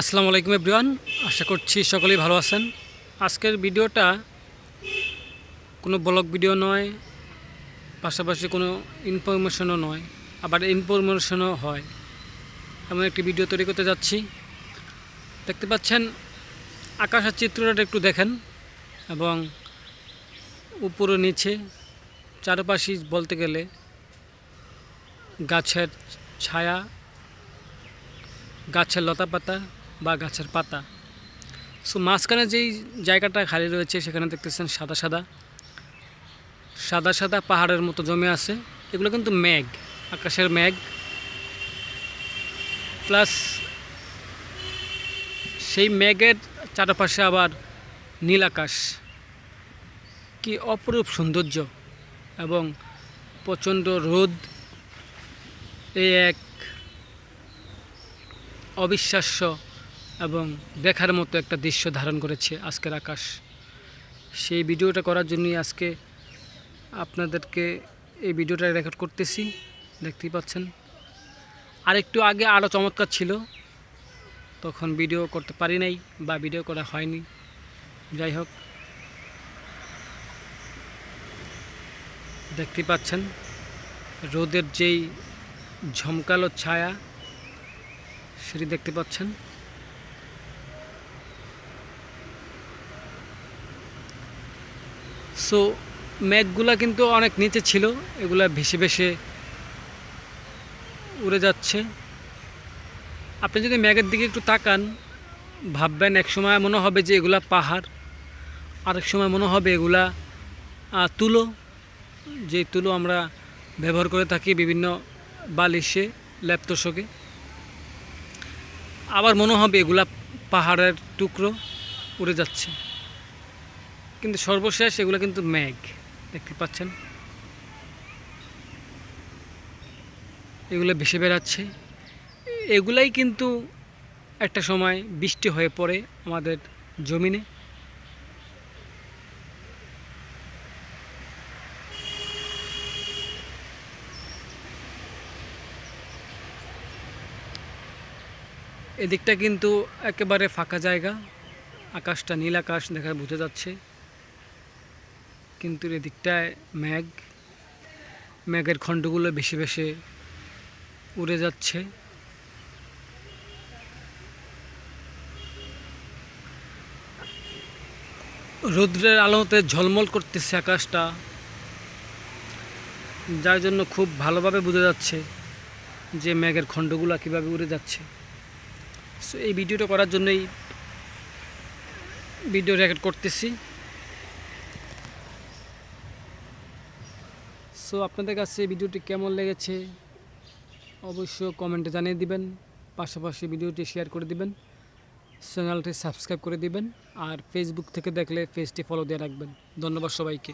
আসসালামু আলাইকুম এভরিওয়ান, আশা করছি সকলেই ভালো আছেন। আজকের ভিডিওটা কোনো ব্লগ ভিডিও নয়, পাশাপাশি কোনো ইনফরমেশনও নয়, আবার ইনফরমেশনও হয়। এমন একটি ভিডিও তৈরি করতে যাচ্ছি। দেখতে পাচ্ছেন, আকাশের চিত্রটা একটু দেখেন এবং উপরে নিচে চারপাশে বলতে গেলে গাছের ছায়া, গাছের লতা পাতা বা গাছের পাতা। সো মাঝখানে যেই জায়গাটা খালি রয়েছে, সেখানে দেখতেছেন সাদা সাদা। সাদা সাদা পাহাড়ের মতো জমে আছে। এগুলো কিন্তু মেঘ, আকাশের মেঘ। প্লাস সেই মেঘের চারপাশে আবার নীল আকাশ। কি অপরূপ সৌন্দর্য এবং প্রচণ্ড রোদ। এই এক অবিশ্বাস্য এবং দেখার মতো একটা দৃশ্য ধারণ করেছে আজকের আকাশ। সেই ভিডিওটা করার জন্যই আজকে আপনাদেরকে এই ভিডিওটা রেকর্ড করতেছি, দেখতেই পাচ্ছেন। আর একটু আগে আরও চমৎকার ছিল, তখন ভিডিও করতে পারি নাই বা ভিডিও করা হয়নি। যাই হোক। দেখতেই পাচ্ছেন, রোদের যেই ঝমকালো ছায়া, সেটি দেখতে পাচ্ছেন। সো মেঘগুলা কিন্তু অনেক নিচে ছিল, এগুলা ভেসে ভেসে উড়ে যাচ্ছে। আপনি যদি মেঘের দিকে একটু তাকান, ভাববেন এক সময় মনে হবে যে এগুলা পাহাড়, আরেক সময় মনে হবে এগুলা তুলো। যে তুলো আমরা ব্যবহার করে থাকি বিভিন্ন বালিশে ল্যাপতোষকে আবার মনে হবে এগুলা পাহাড়ের টুকরো উড়ে যাচ্ছে। কিন্তু সর্বশেষ এগুলো কিন্তু মেঘ। দেখতে পাচ্ছেন? এগুলো ভেসে বেড়াচ্ছে। এগুলাই কিন্তু একটা সময় বৃষ্টি হয়ে পড়ে আমাদের জমিনে। এদিকটা কিন্তু একেবারে ফাঁকা জায়গা। আকাশটা নীল আকাশ দেখা বোঝা যাচ্ছে। কিন্তু এদিকটায় মেঘ, মেঘের খণ্ডগুলো বেশি বেশি উড়ে যাচ্ছে। রৌদ্রের আলোতে ঝলমল করতেছে আকাশটা, যার জন্য খুব ভালোভাবে বোঝা যাচ্ছে যে মেঘের খণ্ডগুলো কীভাবে উড়ে যাচ্ছে। সো এই ভিডিওটা করার জন্যই ভিডিও রেকর্ড করতেছি। সো আপনাদের কাছে ভিডিওটি কেমন লেগেছে অবশ্যই কমেন্টে জানিয়ে দিবেন, পাশাপাশি ভিডিওটি শেয়ার করে দিবেন, চ্যানেলটি সাবস্ক্রাইব করে দিবেন, আর ফেসবুক থেকে দেখলে পেজটি ফলো দিয়ে রাখবেন। ধন্যবাদ সবাইকে।